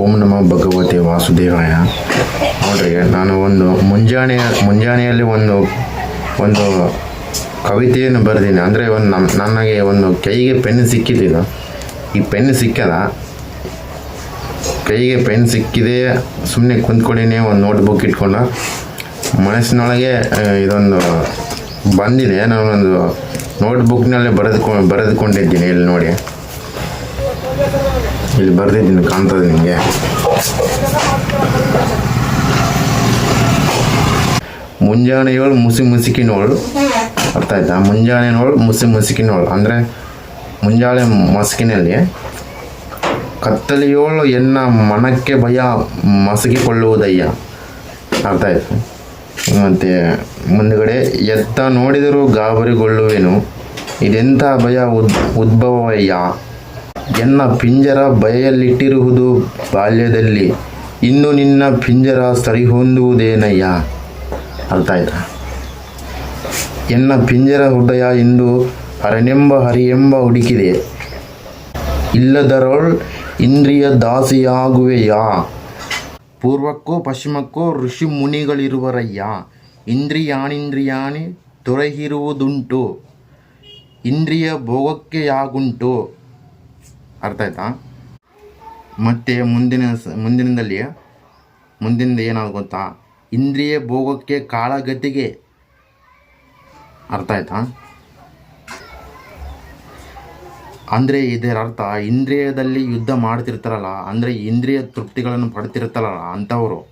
ಓಂ ನಮ ಭಗವತೆ ವಾಸುದೇವಾಯ. ನೋಡ್ರಿ, ನಾನು ಒಂದು ಮುಂಜಾನೆ, ಮುಂಜಾನೆಯಲ್ಲಿ ಒಂದು ಒಂದು ಕವಿತೆಯನ್ನು ಬರೆದೀನಿ. ಅಂದರೆ ಒಂದು ನಮ್ಮ ನನಗೆ ಒಂದು ಕೈಗೆ ಪೆನ್ ಸಿಕ್ಕಿದ್ದು ಈ ಪೆನ್ ಸಿಕ್ಕದ ಕೈಗೆ ಪೆನ್ ಸಿಕ್ಕಿದೆ ಸುಮ್ಮನೆ ಕುಂತ್ಕೊಂಡಿನಿ, ಒಂದು ನೋಟ್ಬುಕ್ ಇಟ್ಕೊಂಡು. ಮನಸ್ಸಿನೊಳಗೆ ಇದೊಂದು ಬಂದಿದೆ. ನಾನೊಂದು ನೋಟ್ಬುಕ್ನಲ್ಲೇ ಬರೆದುಕೊ, ಬರೆದುಕೊಂಡಿದ್ದೀನಿ, ಇಲ್ಲಿ ನೋಡಿ. ಇಲ್ಲಿ ಬರ್ದಿದ್ದೀನಿ ಕಾಣ್ತದೆ ನಿಮಗೆ ಮುಂಜಾನೆಯೋಳು ಮುಸಿ ಮುಸುಕಿನೋಳು, ಅರ್ಥ ಆಯ್ತಾ? ಮುಂಜಾನೆನೋಳು ಮುಸಿ ಮುಸುಕಿನೋಳು. ಅಂದರೆ ಮುಂಜಾನೆ ಮಸುಕಿನಲ್ಲಿ ಕತ್ತಲೆಯೋಳು ಎನ್ನ ಮನಕ್ಕೆ ಭಯ ಮಸಗಿಕೊಳ್ಳುವುದಯ್ಯ. ಅರ್ಥ ಆಯ್ತು? ಮತ್ತು ಮುಂದುಗಡೆ ಎತ್ತ ನೋಡಿದರೂ ಗಾಬರಿಗೊಳ್ಳುವೆನು. ಇದೆಂಥ ಭಯ ಉದ್, ಉದ್ಭವಯ್ಯ? ಎನ್ನ ಪಿಂಜರ ಬಯಲಿಟ್ಟಿರುವುದು ಬಾಲ್ಯದಲ್ಲಿ. ಇನ್ನು ನಿನ್ನ ಪಿಂಜರ ಸರಿಹೊಂದುವುದೇನಯ್ಯ? ಅರ್ಥ ಆಯ್ತಾ? ಎನ್ನ ಪಿಂಜರ ಹೃದಯ ಇಂದು ಹರನೆಂಬ ಹರಿಯೆಂಬ ಹುಡುಕಿದೆ. ಇಲ್ಲದರೊಳ್ ಇಂದ್ರಿಯ ದಾಸಿಯಾಗುವೆಯಾ? ಪೂರ್ವಕ್ಕೂ ಪಶ್ಚಿಮಕ್ಕೂ ಋಷಿ ಮುನಿಗಳಿರುವರಯ್ಯ ಇಂದ್ರಿಯಾಣಿಂದ್ರಿಯಾಣಿ ತೊರೆಹಿರುವುದುಂಟು. ಇಂದ್ರಿಯ ಭೋಗಕ್ಕೆ ಯಾಗುಂಟು ಅರ್ಥ ಆಯ್ತಾ? ಮತ್ತೆ ಮುಂದಿನ ಸ- ಮುಂದಿನದಲ್ಲಿ ಮುಂದಿನ ಏನಾದ್ರು ಗೊತ್ತಾ ಇಂದ್ರಿಯ ಭೋಗಕ್ಕೆ ಕಾಳಗತಿಗೆ. ಅರ್ಥ ಆಯ್ತಾ? ಅಂದರೆ ಇದರ ಅರ್ಥ, ಇಂದ್ರಿಯದಲ್ಲಿ ಯುದ್ಧ ಮಾಡ್ತಿರ್ತಾರಲ್ಲ, ಅಂದರೆ ಇಂದ್ರಿಯ ತೃಪ್ತಿಗಳನ್ನು ಪಡ್ತಿರ್ತಾರಲ್ಲ ಅಂಥವರು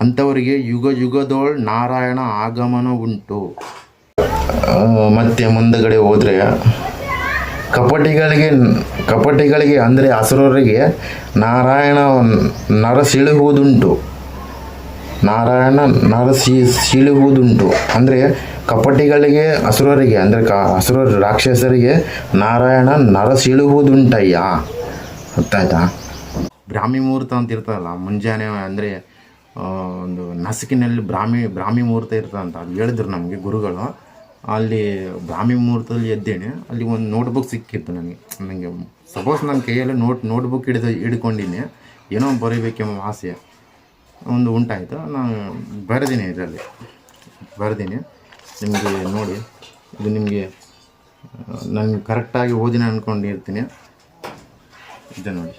ಅಂಥವರಿಗೆ ಯುಗ ಯುಗದೋಳ್ ನಾರಾಯಣ ಆಗಮನ ಉಂಟು. ಮತ್ತೆ ಮುಂದಗಡೆ ಹೋದರೆ ಕಪಟಿಗಳಿಗೆ ಕಪಟಿಗಳಿಗೆ ಅಂದರೆ ಅಸುರರಿಗೆ ನಾರಾಯಣ ನರ ಸೀಳುವುದುಂಟು ನಾರಾಯಣ ನರ ಸೀ ಸೀಳುವುದುಂಟು ಅಂದರೆ ಕಪಟಿಗಳಿಗೆ ಅಸುರರಿಗೆ, ಅಂದರೆ ಕ ಅಸುರ ರಾಕ್ಷಸರಿಗೆ ನಾರಾಯಣ ನರ ಸೀಳುವುದುಂಟಯ್ಯ ಗೊತ್ತಾಯ್ತಾ ಬ್ರಾಹ್ಮಿ ಮುಹೂರ್ತ ಅಂತ ಇರ್ತದಲ್ಲ, ಮುಂಜಾನೆ ಅಂದರೆ ಒಂದು ನಸುಕಿನಲ್ಲಿ ಬ್ರಾಹ್ಮಿ ಬ್ರಾಹ್ಮಿ ಮುಹೂರ್ತ ಇರ್ತದಂತ, ಅದು ಹೇಳಿದ್ರು ನಮಗೆ ಗುರುಗಳು. ಅಲ್ಲಿ ಬ್ರಾಹ್ಮಿ ಮುಹೂರ್ತದಲ್ಲಿ ಎದ್ದೇನೆ, ಅಲ್ಲಿ ಒಂದು ನೋಟ್ಬುಕ್ ಸಿಕ್ಕಿತ್ತು ನನಗೆ. ನನಗೆ ಸಪೋಸ್ ನನ್ನ ಕೈಯಲ್ಲಿ ನೋಟ್ ನೋಟ್ಬುಕ್ ಹಿಡಿದು ಹಿಡ್ಕೊಂಡಿನಿ ಏನೋ ಬರೀಬೇಕೆಂಬ ಆಸೆ. ಒಂದು ಉಂಟಾಯಿತು. ನಾನು ಬರೆದೀನಿ ಇದರಲ್ಲಿ. ಬರೆದೀನಿ. ನಿಮಗೆ ನೋಡಿ, ಇದು ನಿಮಗೆ ನಾನು ಕರೆಕ್ಟಾಗಿ ಓದಿನ ಅಂದ್ಕೊಂಡಿರ್ತೀನಿ ಇದು ನೋಡಿ.